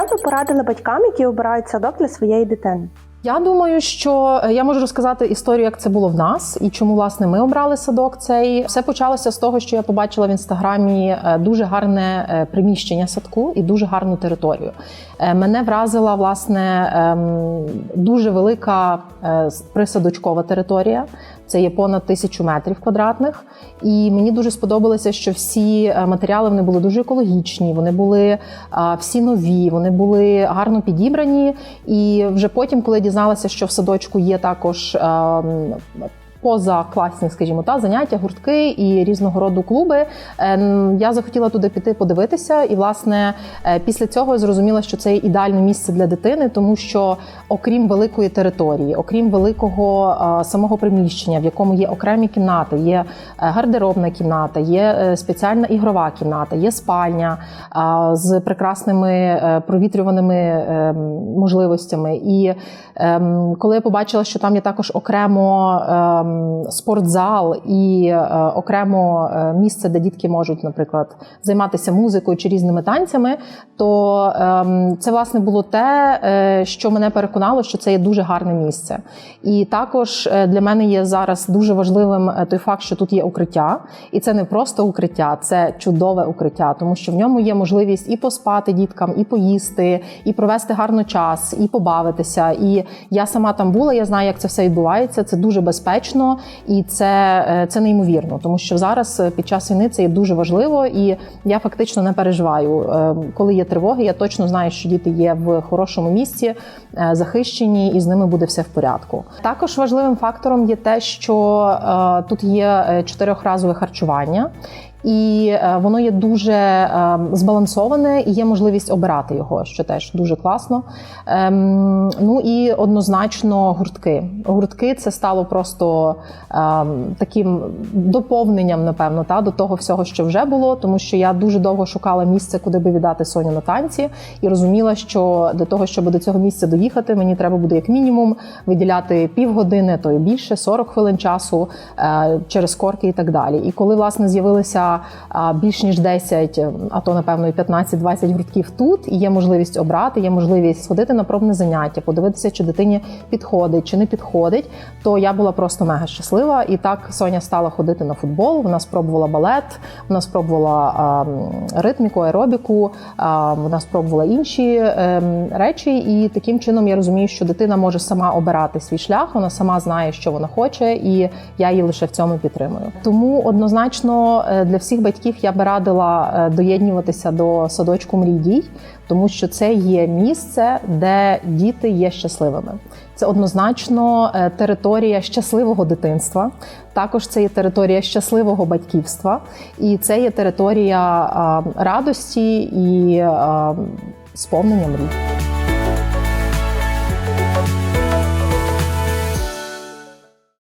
Що ви порадили батькам, які обирають садок для своєї дитини? Я думаю, що е, я можу розказати історію, як це було в нас, і чому власне ми обрали садок. Цей все почалося з того, що я побачила в інстаграмі е, дуже гарне е, приміщення садку і дуже гарну територію. Мене вразила власне ем, дуже велика присадочкова територія. Це є понад тисячу метрів квадратних, і мені дуже сподобалося, що всі е, матеріали вони були дуже екологічні, вони були всі нові, вони були гарно підібрані. І вже потім, коли дізналася, що в садочку є також. Ем, Позакласні, скажімо, та заняття, гуртки і різного роду клуби. Ем, Я захотіла туди піти подивитися, і власне е, після цього я зрозуміла, що це ідеальне місце для дитини, тому що окрім великої території, окрім великого е, самого приміщення, в якому є окремі кімнати, є е, гардеробна кімната, є е, спеціальна ігрова кімната, є спальня з прекрасними е, провітрюваними е, можливостями. І коли я побачила, що там є також окремо ем, спортзал і е, окремо е, місце, де дітки можуть, наприклад, займатися музикою чи різними танцями, то ем, це власне було те, е, що мене переконало, що це є дуже гарне місце. І також для мене є зараз дуже важливим той факт, що тут є укриття, і це не просто укриття, це чудове укриття, тому що в ньому є можливість і поспати діткам, і поїсти, і провести гарно час, і побавитися. І я сама там була, я знаю, як це все відбувається. Це дуже безпечно і це, е, це неймовірно, тому що зараз е, під час війни це є дуже важливо, і я фактично не переживаю. Е, Коли є тривоги, я точно знаю, що діти є в хорошому місці, захищені, і з ними буде все в порядку. Також важливим фактором є те, що тут є чотирьохразове харчування. І е, воно є дуже е, збалансоване і є можливість обирати його, що теж дуже класно. Ем, Ну і однозначно гуртки. Гуртки це стало просто ем, таким доповненням, напевно, та до того всього, що вже було, тому що я дуже довго шукала місце, куди би віддати Соню на танці, і розуміла, що для того, щоб до цього місця доїхати, мені треба буде як мінімум виділяти півгодини, то і більше 40 хвилин часу е, через корки і так далі. І коли власне з'явилися більш ніж 10, а то напевно і 15-20 гуртків тут, і є можливість обрати, є можливість сходити на пробне заняття, подивитися, чи дитині підходить, чи не підходить, то я була просто мега щаслива. І так Соня стала ходити на футбол. Вона спробувала балет, вона спробувала ритміку, аеробіку, вона спробувала інші е, речі. І таким чином я розумію, що дитина може сама обирати свій шлях, вона сама знає, що вона хоче, і я її лише в цьому підтримую. Тому однозначно е, для всіх батьків я би радила е, доєднуватися до садочку мрій дій, тому що це є місце, де діти є щасливими. Це однозначно е, територія щасливого дитинства. Також це є територія щасливого батьківства, і це є територія радості і сповнення мрій.